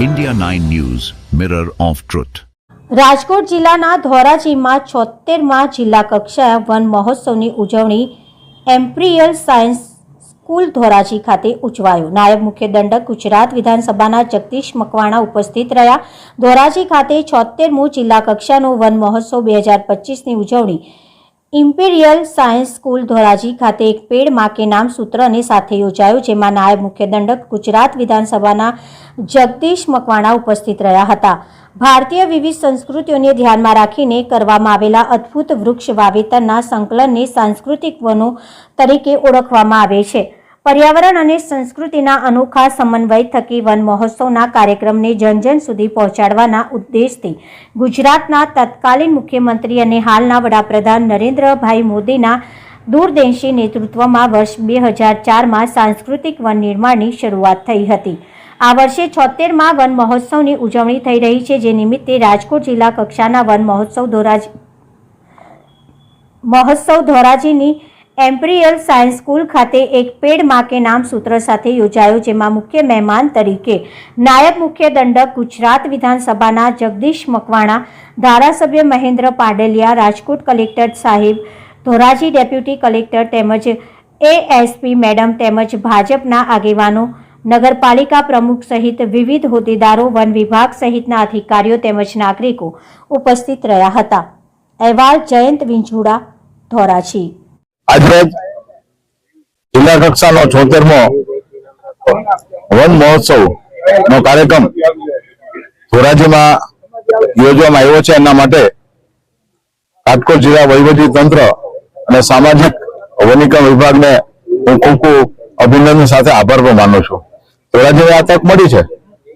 India 9 News, Mirror of Truth. Rajkot જિલ્લાના ધોરાજીમાં છોતેરમાં જિલ્લા કક્ષાએ વન મહોત્સવની ઉજવણી એમ્પ્રિયલ સાયન્સ સ્કૂલ ધોરાજી ખાતે ઉજવાયો નાયબ મુખ્ય દંડક ગુજરાત વિધાનસભાના જગદીશ મકવાણા ઉપસ્થિત રહ્યા ધોરાજી ખાતે છોતેરમું જિલ્લા કક્ષાનો વન મહોત્સવ બે હજાર પચીસની ઉજવણી ઇમ્પિરિયલ સાયન્સ સ્કૂલ ધોરાજી ખાતે એક પેડમાં કે નામ સૂત્રને સાથે યોજાયો, જેમાં નાયબ મુખ્ય દંડક ગુજરાત વિધાનસભાના જગદીશ મકવાણા ઉપસ્થિત રહ્યા હતા. ભારતીય વિવિધ સંસ્કૃતિઓને ધ્યાનમાં રાખીને કરવામાં આવેલા અદ્ભુત વૃક્ષ વાવેતરના સંકલનને સાંસ્કૃતિક વનો તરીકે ઓળખવામાં આવે છે. પર્યાવરણ અને સંસ્કૃતિના અનોખા સમન્વય થકી વન મહોત્સવના કાર્યક્રમને જન જન સુધી પહોંચાડવાના ઉદ્દેશથી ગુજરાતના તત્કાલીન મુખ્યમંત્રી અને હાલના વડાપ્રધાન નરેન્દ્રભાઈ મોદીના દૂરદેશી નેતૃત્વમાં વર્ષ બે હજાર ચારમાં સાંસ્કૃતિક વન નિર્માણની શરૂઆત થઈ હતી. આ વર્ષે છોતેરમાં વન મહોત્સવની ઉજવણી થઈ રહી છે, જે નિમિત્તે રાજકોટ જિલ્લા કક્ષાના વન મહોત્સવ ધોરાજ મહોત્સવ ધોરાજીની એમ્પ્રિયલ સાયન્સ સ્કૂલ ખાતે એક પેડમાં નામ સૂત્ર સાથે યોજાયો, જેમાં મુખ્ય મહેમાન તરીકે નાયબ મુખ્ય દંડક ગુજરાત વિધાનસભાના જગદીશ મકવાણા, ધારાસભ્ય મહેન્દ્ર પાડેલિયા, રાજકોટ કલેક્ટર સાહેબ ધોરાજી, ડેપ્યુટી કલેક્ટર તેમજ એએસપી મેડમ તેમજ ભાજપના આગેવાનો, નગરપાલિકા પ્રમુખ સહિત વિવિધ હોદ્દેદારો, વન વિભાગ સહિતના અધિકારીઓ તેમજ નાગરિકો ઉપસ્થિત રહ્યા હતા. અહેવાલ જયંત વિંછુડા ધોરાજી. આજરોજ જિલ્લા કક્ષાનો છોતેરમો વન મહોત્સવ નો કાર્યક્રમ ધોરાજીમાં યોજવામાં આવ્યો છે. એના માટે રાજકોટ જિલ્લા વહીવટી તંત્ર અને સામાજિક વનીકરણ વિભાગને હું ખૂબ ખૂબ અભિનંદન સાથે આભાર પણ માનું છું. ધોરાજીને આ તક મળી છે.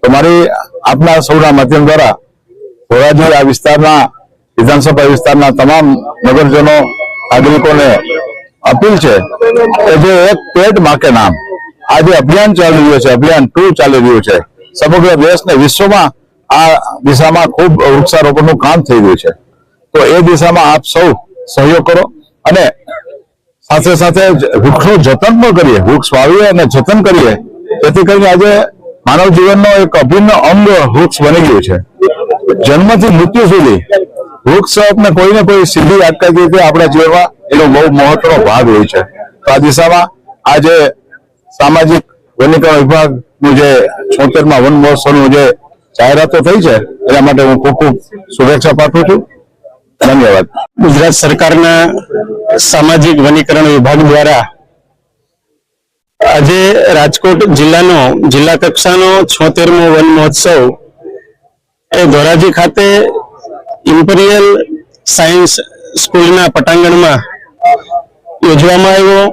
તો મારી આપના સૌના માધ્યમ દ્વારા ધોરાજી આ વિસ્તારના વિધાનસભા વિસ્તારના તમામ નગરજનો, નાગરિકોને અપીલ છે પેડમાં નામ, આ જે અભિયાન ચાલી રહ્યું છે, અભિયાન ટુ ચાલી રહ્યું છે, સમગ્ર દેશ ને વિશ્વમાં આ દિશામાં ખૂબ વૃક્ષારોપણનું કામ થઈ રહ્યું છે. તો એ દિશામાં આપ સૌ સહયોગ કરો અને સાથે સાથે વૃક્ષો જતન પણ કરીએ, વૃક્ષ વાવીએ અને જતન કરીએ. જેથી કરીને આજે માનવ જીવનનો એક અભિન્ન અંગ વૃક્ષ બની ગયું છે. જન્મથી મૃત્યુ સુધી વૃક્ષ કોઈ ને કોઈ સીધી અટકાવી રીતે આપણા જીવનમાં એનો બહુ મહત્વનો ભાગ હોય છે. તો આ દિશામાં આજે સામાજિક વનીકરણ વિભાગનું જે છોતેરમાં વન મહોત્સવનું જે જાહેરાતો થઈ છે, એના માટે હું ખૂબ ખૂબ શુભેચ્છા પાઠવું છું. ધન્યવાદ. ગુજરાત સરકારના સામાજિક વનીકરણ વિભાગ દ્વારા આજે રાજકોટ જિલ્લાનો, જિલ્લા કક્ષાનો છોતેરમો વન મહોત્સવ એ ધોરાજી ખાતે ઇમ્પેરિયલ સાયન્સ સ્કૂલના પટાંગણમાં યોજવામાં આવ્યો.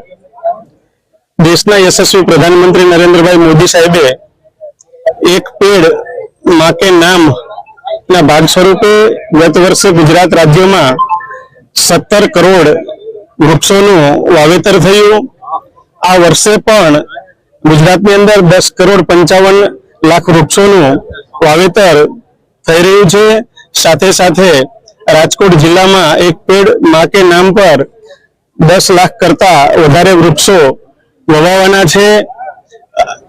દેશના યશસ્વી પ્રધાનમંત્રી નરેન્દ્રભાઈ મોદી સાહેબે એક પેડમાં કે નામ ના ભાગ સ્વરૂપે ગત વર્ષે ગુજરાત રાજ્યમાં સત્તર કરોડ વૃક્ષોનું વાવેતર થયું. આ વર્ષે પણ ગુજરાતની અંદર દસ કરોડ પંચાવન લાખ વૃક્ષોનું વાવેતર થઈ રહ્યું છે. સાથે સાથે રાજકોટ જિલ્લામાં એક પેડ માકે નામ પર દસ લાખ કરતા વધારે વૃક્ષો વવાવાના છે.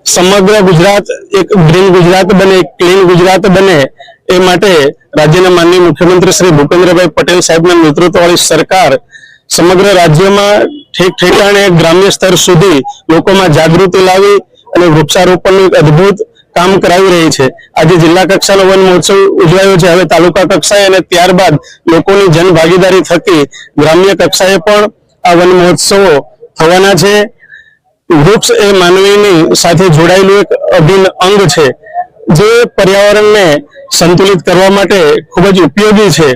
સમગ્ર ગુજરાત એક ગ્રીન ગુજરાત બને ક્લીન ગુજરાત બને એ માટે રાજ્યના માનનીય મુખ્યમંત્રી શ્રી ભૂપેન્દ્રભાઈ પટેલ સાહેબના નેતૃત્વવાળી સરકાર સમગ્ર રાજ્યમાં ઠેક ઠેકાણે ગ્રામ્ય સ્તર સુધી લોકોમાં જાગૃતિ લાવી અને વૃક્ષારોપણનું એક અદ્ભુત કામ કરાવી રહી છે. આજે જિલ્લા કક્ષાનો વન મહોત્સવ ઉજવાયો છે. હવે તાલુકા કક્ષાએ અને ત્યારબાદ લોકોની જનભાગીદારી થકી ગ્રામ્ય કક્ષાએ પણ આ વન મહોત્સવો થવાના છે. વૃક્ષ એ માનવીની સાથે જોડાયેલું એક અભિન્ન અંગ છે, જે પર્યાવરણને સંતુલિત કરવા માટે ખૂબ જ ઉપયોગી છે.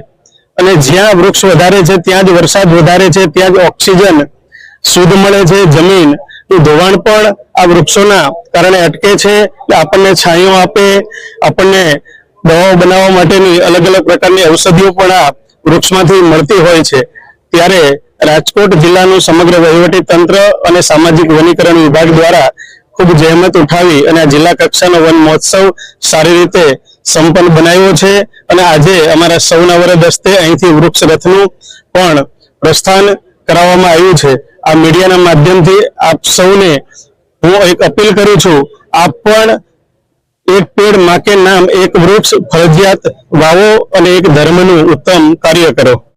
અને જ્યાં વૃક્ષ વધારે છે, ત્યાં જ વરસાદ વધારે છે, ત્યાં જ ઓક્સિજન શુદ્ધ મળે છે, જમીન ધોવાણ પણ આ વૃક્ષોના કારણે અટકે છે આપણને છાંયો આપે, આપણને દવાઓ બનાવવા માટેની અલગ અલગ પ્રકારની ઔષધિઓ પણ આ વૃક્ષમાંથી મળતી હોય છે. ત્યારે રાજકોટ જિલ્લાનું સમગ્ર વહીવટી તંત્ર અને સામાજિક વનીકરણ વિભાગ દ્વારા ખૂબ જહેમત ઉઠાવી અને આ જિલ્લા કક્ષાનો વન મહોત્સવ સારી રીતે સંપન્ન બનાવ્યો છે અને આજે અમારા સૌના વરદ હસ્તે અહીંથી વૃક્ષ રથનું પણ પ્રસ્થાન કરાવવામાં આવ્યું છે. આ મીડિયાના માધ્યમથી આપ સૌને હું એક અપીલ કરું છું, આપ પણ એક પેડ માકે નામ એક વૃક્ષ ફરજિયાત વાવો અને એક ધર્મનું ઉત્તમ કાર્ય કરો.